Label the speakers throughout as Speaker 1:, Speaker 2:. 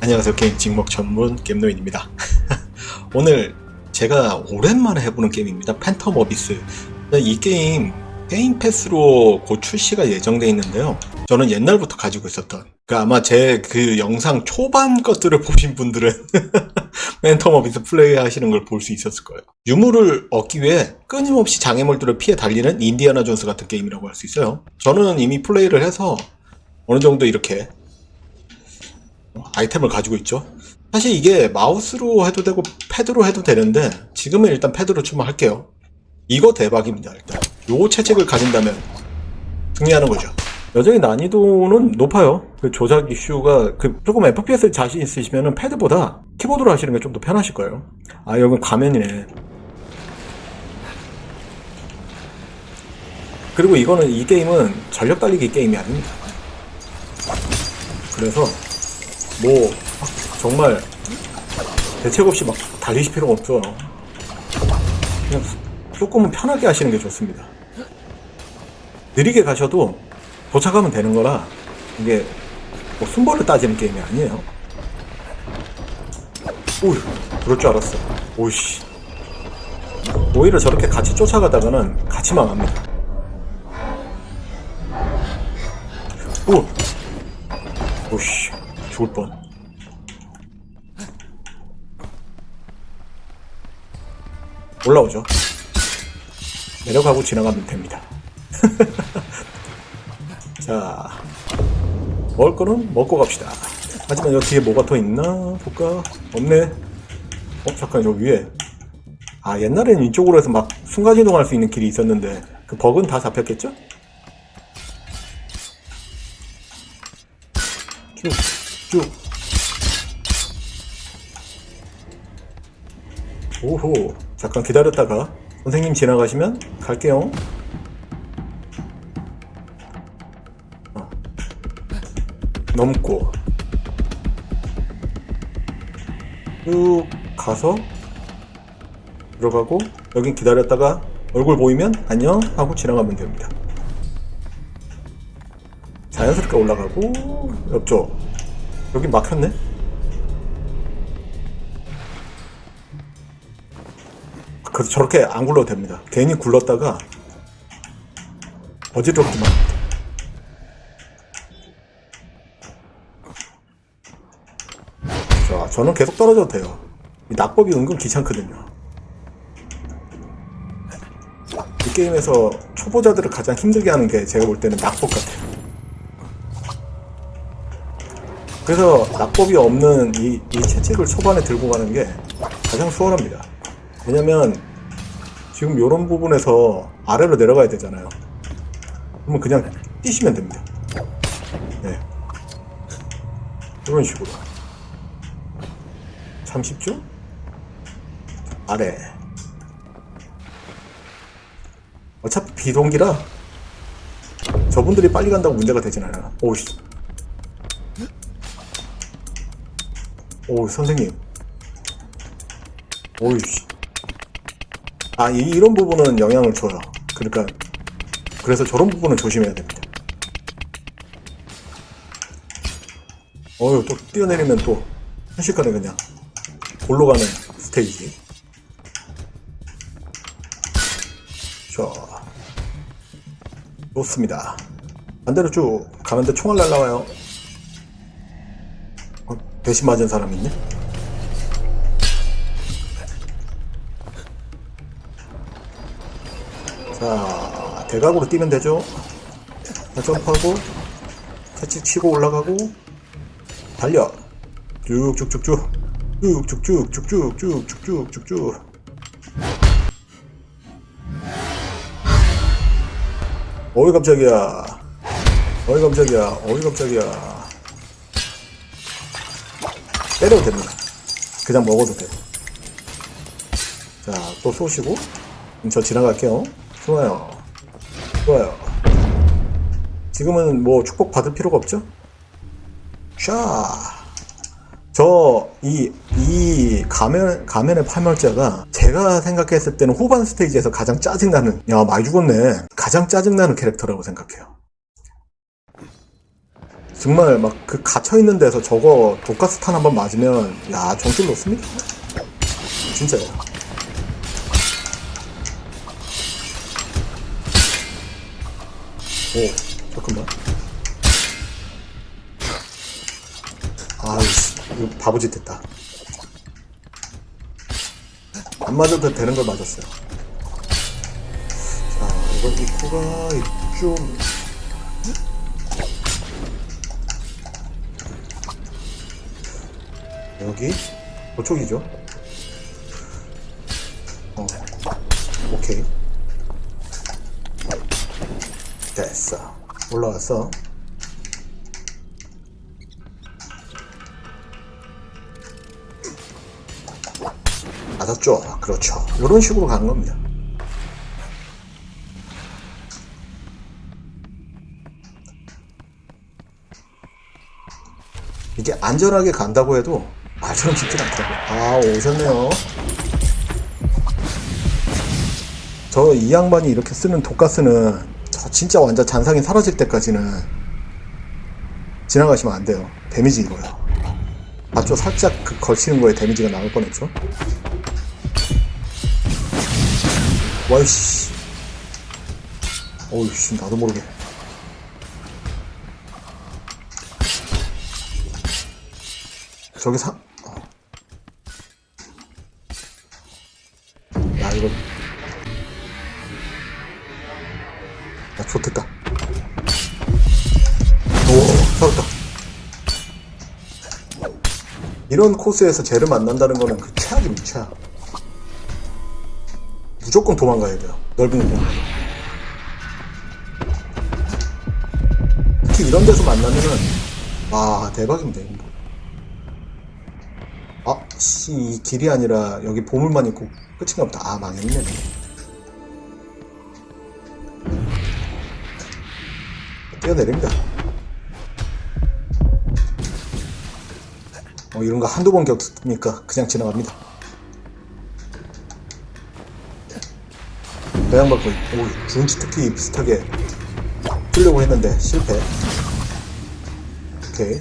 Speaker 1: 안녕하세요. 게임 직목 전문 게임노인입니다. 오늘 제가 오랜만에 해보는 게임입니다. 팬텀 어비스. 이 게임 게임 패스로 곧 출시가 예정돼 있는데요. 저는 옛날부터 가지고 있었던 그 아마 제 그 영상 초반 것들을 보신 분들은 팬텀 어비스 플레이 하시는 걸 볼 수 있었을 거예요. 유물을 얻기 위해 끊임없이 장애물들을 피해 달리는 인디아나 존스 같은 게임이라고 할 수 있어요. 저는 이미 플레이를 해서 어느 정도 이렇게 아이템을 가지고 있죠. 사실 이게 마우스로 해도 되고 패드로 해도 되는데 지금은 일단 패드로 출마할게요. 이거 대박입니다. 일단 요 채찍을 가진다면 승리하는 거죠. 여전히 난이도는 높아요. 그 조작 이슈가 그 조금 FPS 자신 있으시면은 패드보다 키보드로 하시는 게 좀 더 편하실 거예요. 아 여기 가면이네. 그리고 이거는 이 게임은 전력 달리기 게임이 아닙니다. 그래서 뭐 정말 대책 없이 막 달리실 필요가 없어. 그냥 조금은 편하게 하시는 게 좋습니다. 느리게 가셔도 도착하면 되는 거라 이게 뭐 순번을 따지는 게임이 아니에요. 오, 그럴 줄 알았어. 오이씨. 오히려 저렇게 같이 쫓아가다가는 같이 망합니다. 오, 오씨, 죽을 뻔. 올라오죠. 내려가고 지나가면 됩니다. 자, 먹을 거는 먹고 갑시다. 하지만 여기 뒤에 뭐가 더 있나? 볼까? 없네. 어, 잠깐, 저 위에. 아, 옛날에는 이쪽으로 해서 막 순간이동할 수 있는 길이 있었는데, 그 버그는 다 잡혔겠죠? 쭉, 쭉. 오호. 잠깐 기다렸다가 선생님 지나가시면 갈게요. 어. 넘고 쭉 가서 들어가고 여긴 기다렸다가 얼굴 보이면 안녕 하고 지나가면 됩니다. 자연스럽게 올라가고 옆쪽 여기 막혔네. 그래서 저렇게 안 굴러도 됩니다. 괜히 굴렀다가 어지럽기만 합니다. 자, 저는 계속 떨어져도 돼요. 이 낙법이 은근 귀찮거든요. 이 게임에서 초보자들을 가장 힘들게 하는 게 제가 볼 때는 낙법 같아요. 그래서 낙법이 없는 이, 이 채찍을 초반에 들고 가는 게 가장 수월합니다. 왜냐면 지금 이런 부분에서 아래로 내려가야 되잖아요. 그러면 그냥 뛰시면 됩니다. 네. 이런 식으로. 30초? 아래. 어차피 비동기라 저분들이 빨리 간다고 문제가 되진 않아요. 오씨. 오, 선생님. 오이씨. 아, 이, 이런 부분은 영향을 줘요. 그러니까, 그래서 저런 부분은 조심해야 됩니다. 어휴, 또 뛰어내리면 또, 순식간에 그냥, 골로 가는 스테이지. 자, 좋습니다. 반대로 쭉 가는데 총알 날라와요. 어, 대신 맞은 사람 있네? 자, 대각으로 뛰면 되죠. 자, 점프하고, 캐치 치고 올라가고, 달려. 쭉쭉쭉쭉. 쭉쭉쭉쭉쭉쭉쭉쭉쭉쭉. 어이 깜짝이야. 어이 깜짝이야. 어이 깜짝이야. 때려도 됩니다. 그냥 먹어도 돼. 자, 또 쏘시고. 그럼 저 지나갈게요. 좋아요. 좋아요. 지금은 뭐 축복 받을 필요가 없죠? 샤. 저, 이, 이 가면, 가면의 파멸자가 제가 생각했을 때는 후반 스테이지에서 가장 짜증나는, 야, 많이 죽었네. 가장 짜증나는 캐릭터라고 생각해요. 정말 막 그 갇혀있는 데서 저거 독가스 탄 한 번 맞으면, 야, 정신 놓습니다. 진짜요. 오, 잠깐만. 아이씨, 이거 바보짓 됐다. 안 맞아도 되는 걸 맞았어요. 자, 이거 입구가 좀 여기 저쪽이죠. 어, 오케이. 됐어. 올라왔어. 맞았죠? 그렇죠. 이런 식으로 가는 겁니다. 이게 안전하게 간다고 해도 말처럼 쉽진 않더라고요. 아, 오셨네요. 저 이 양반이 이렇게 쓰는 독가스는 저 진짜 완전 잔상이 사라질 때까지는 지나가시면 안 돼요. 데미지 입어요. 맞죠? 살짝 그 걸치는 거에 데미지가 나올 뻔했죠? 와이씨. 어우씨, 나도 모르게. 저기 사, 이런 코스에서 쟤를 만난다는 거는 그 최악입니다, 최악. 무조건 도망가야 돼요. 넓은 공간. 특히 이런 데서 만나면은, 와, 대박입니다. 아, 씨, 이 길이 아니라 여기 보물만 있고 끝인가 보다. 아, 망했네. 뛰어내립니다. 어, 이런 거 한두 번 겪으니까 그냥 지나갑니다. 배양받고, 오, 주운치 특히 비슷하게 뛰려고 했는데 실패. 오케이.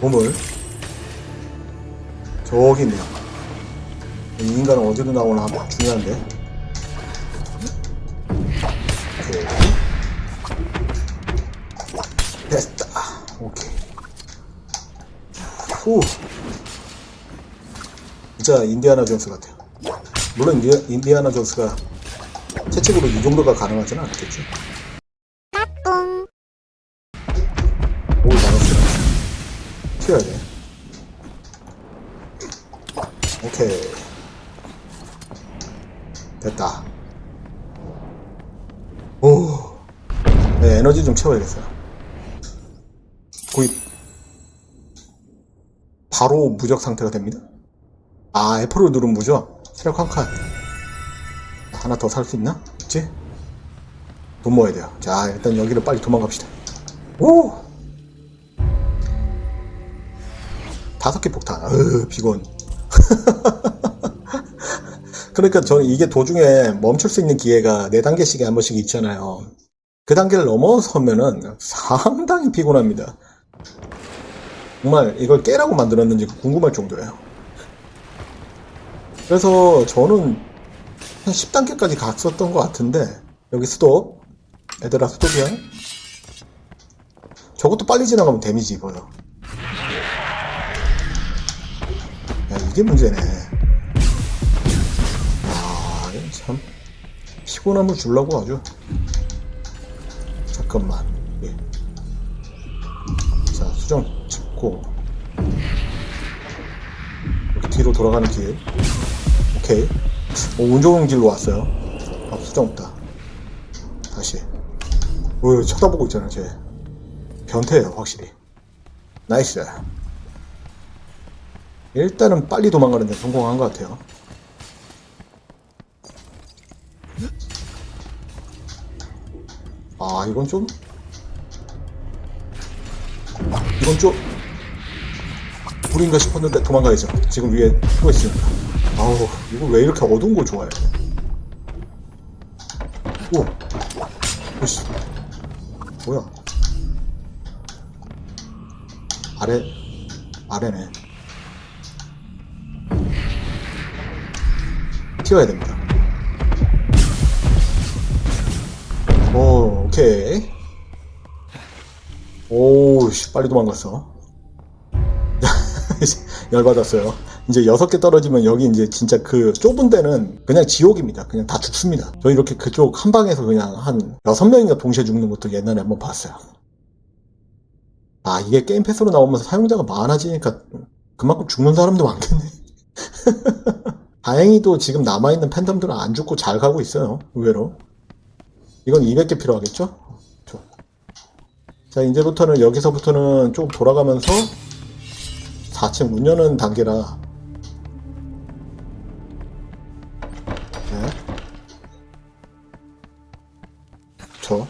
Speaker 1: 보물. 저기 있네요. 이 인간은 어디로 나오나 중요한데. 후. 진짜 인디아나 존스 같아요. 물론 인디아, 인디 아나 존스가 채찍으로 이 정도가 가능하지는 않겠죠. 오, 나왔어요. 튀어야 돼. 오케이. 됐다. 오. 네, 에너지 좀 채워야겠어요. 거의 바로 무적 상태가 됩니다. 아, F로 누른 무적. 체력 한 칸. 하나 더 살 수 있나? 있지? 돈 모아야 돼요. 자, 일단 여기를 빨리 도망갑시다. 오! 다섯 개 폭탄. 으, 비건. 그러니까 저는 이게 도중에 멈출 수 있는 기회가 네 단계씩에 한 번씩 있잖아요. 그 단계를 넘어서면은 상당히 피곤합니다. 정말 이걸 깨라고 만들었는지 궁금할 정도예요. 그래서 저는 한 10단계까지 갔었던 것 같은데 여기 스톱. 얘들아 스톱이야. 저것도 빨리 지나가면 데미지 입어요. 야, 이게 문제네. 아, 이거 참. 피곤함을 주려고 아주. 잠깐만. 예. 자, 수정 짚고. 여기 뒤로 돌아가는 길. 오케이. 오, 운 좋은 길로 왔어요. 아, 수정 없다. 다시. 오, 쳐다보고 있잖아, 쟤. 변태예요, 확실히. 나이스. 일단은 빨리 도망가는 데 성공한 것 같아요. 아, 이건 좀. 이건 좀. 불인가 싶었는데 도망가야죠. 지금 위에 또 있으니까. 아우, 이거 왜 이렇게 어두운 거 좋아해? 오! 오씨. 뭐야? 아래, 아래네. 튀어야 됩니다. 오, 오케이. 오우, 씨, 빨리 도망갔어. 열받았어요. 이제 여섯 개 떨어지면 여기 이제 진짜 그 좁은 데는 그냥 지옥입니다. 그냥 다 죽습니다. 저 이렇게 그쪽 한 방에서 그냥 한 여섯 명인가 동시에 죽는 것도 옛날에 한번 봤어요. 아, 이게 게임 패스로 나오면서 사용자가 많아지니까 그만큼 죽는 사람도 많겠네. 다행히도 지금 남아있는 팬덤들은 안 죽고 잘 가고 있어요. 의외로. 이건 200개 필요하겠죠? 좋. 자, 이제부터는 여기서부터는 좀 돌아가면서 4층 문 여는 단계라. 네. 저.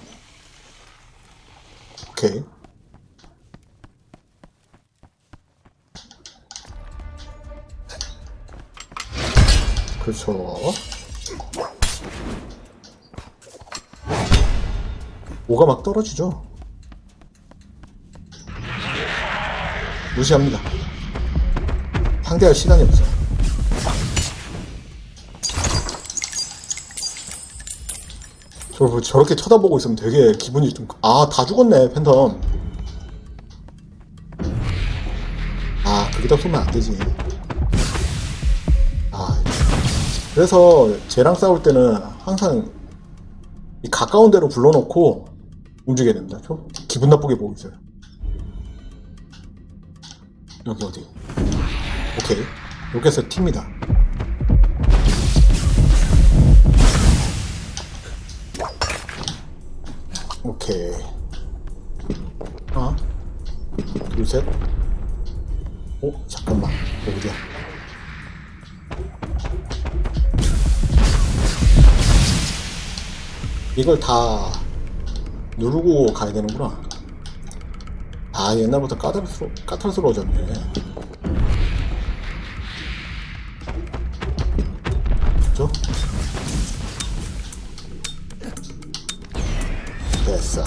Speaker 1: 오케이. 그렇죠. 뭐가 막 떨어지죠? 무시합니다. 상대할 시간이 없어요. 저, 저렇게 쳐다보고 있으면 되게 기분이 좀, 아, 다 죽었네, 팬텀. 아, 거기다 쏘면 안 되지. 아, 그래서 쟤랑 싸울 때는 항상 이 가까운 데로 불러놓고 움직여야 됩니다. 저 기분 나쁘게 보고 있어요. 여기 어디? 오케이. 여기서 팀이다. 오케이. 하나, 둘, 셋. 오, 잠깐만. 어디야? 이걸 다 누르고 가야 되는구나. 아, 옛날부터 까탈스러, 까탈스러워졌네. 됐어.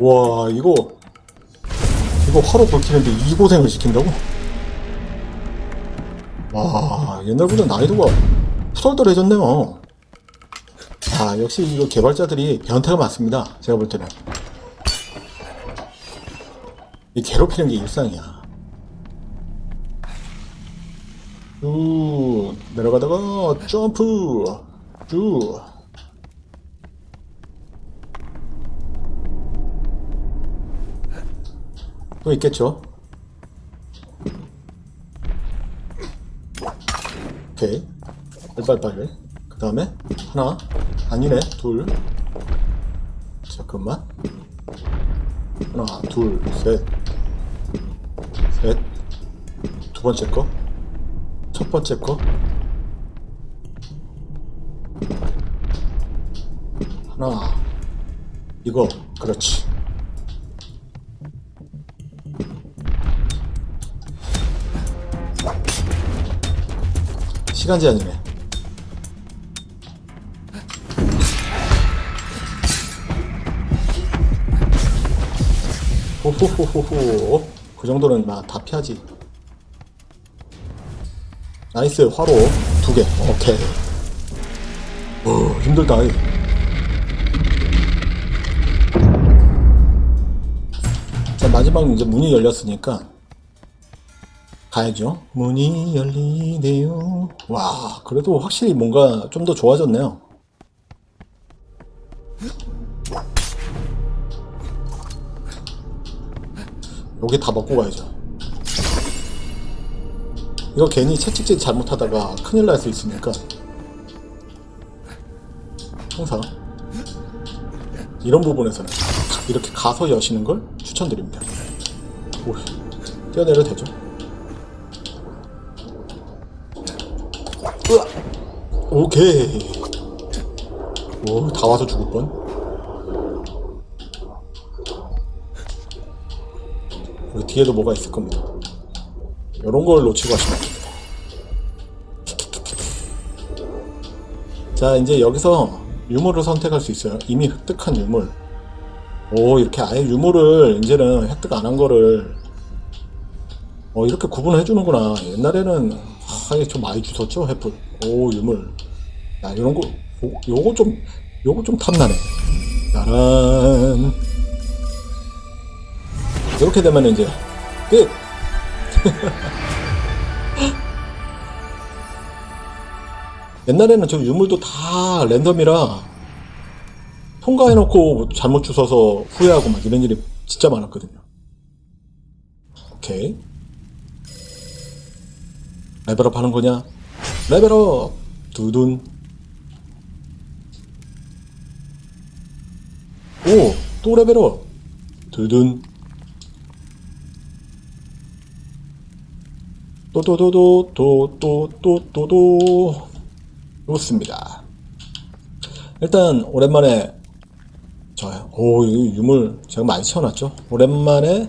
Speaker 1: 와, 이거, 이거 화로 불키는데 이 고생을 시킨다고? 와, 옛날보다 난이도가 후덜덜해졌네요. 아, 역시 이거 개발자들이 변태가 많습니다. 제가 볼 때는. 이 괴롭히는 게 일상이야. 쭉 내려가다가 점프 쭉. 또 있겠죠? 오케이. 빨리빨리. 그 다음에 하나. 아니네. 둘. 잠깐만. 하나 둘셋셋두 번째 거. 첫 번째 거. 하나. 이거. 그렇지 시간 제한이네 호호호호호. 그 정도는 막다 피하지. 나이스 화로. 두 개. 오케이. 오 힘들다. 이. 자 마지막 이제 문이 열렸으니까 가야죠 문이 열리네요 와 그래도 확실히 뭔가 좀 더 좋아졌네요 여기 다 먹고 가야죠. 이거 괜히 채찍질 잘못하다가 큰일 날 수 있으니까 항상 이런 부분에서는 이렇게 가서 여시는 걸 추천드립니다. 오, 뛰어내려도 되죠? 으아! 오케이. 오, 다 와서 죽을 뻔. 여기 뒤에도 뭐가 있을 겁니다. 이런 걸 놓치고 하시면 안 됩니다. 자, 이제 여기서 유물을 선택할 수 있어요. 이미 획득한 유물. 오, 이렇게 아예 유물을 이제는 획득 안 한 거를 어, 이렇게 구분을 해주는구나. 옛날에는 아, 이게 좀 많이 주웠죠, 햇불. 오, 유물. 야, 이런 거, 요, 요거 좀, 요거 좀 탐나네. 짜란. 이렇게 되면 이제 끝. 옛날에는 저 유물도 다 랜덤이라 통과해놓고 잘못 주워서 후회하고 막 이런 일이 진짜 많았거든요. 오케이. 레벨업 하는 거냐? 레벨업! 두둔. 오! 또 레벨업! 두둔. 또또또또 또 또 또 또또 좋습니다. 일단 오랜만에 저요. 오, 이 유물 제가 많이 채워놨죠. 오랜만에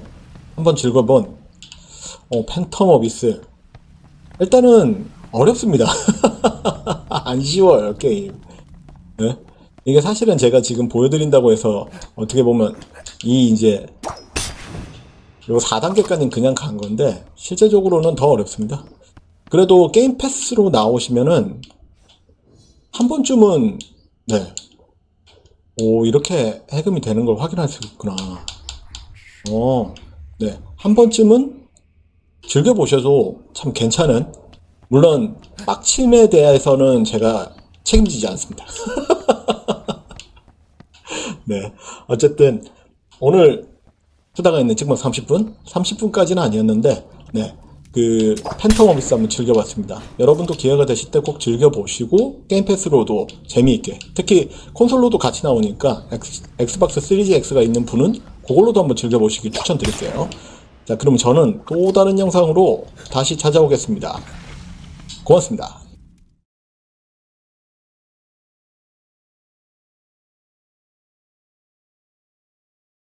Speaker 1: 한번 즐거본 어, 팬텀 어비스. 일단은 어렵습니다. 안 쉬워요 게임. 네? 이게 사실은 제가 지금 보여드린다고 해서 어떻게 보면 이 이제 요 4단계까지는 그냥 간 건데 실제적으로는 더 어렵습니다. 그래도 게임 패스로 나오시면은 한 번쯤은 네. 오 이렇게 해금이 되는 걸 확인할 수 있구나. 어, 네. 한 번쯤은 즐겨보셔도 참 괜찮은 물론 빡침에 대해서는 제가 책임지지 않습니다. 네. 어쨌든 오늘 수다가 있는 찍먹 30분? 30분까지는 아니었는데, 네. 그, 팬텀 어비스 한번 즐겨봤습니다. 여러분도 기회가 되실 때 꼭 즐겨보시고, 게임 패스로도 재미있게, 특히 콘솔로도 같이 나오니까, 엑스, 엑스박스 3GX가 있는 분은 그걸로도 한번 즐겨보시기 추천드릴게요. 자, 그럼 저는 또 다른 영상으로 다시 찾아오겠습니다. 고맙습니다.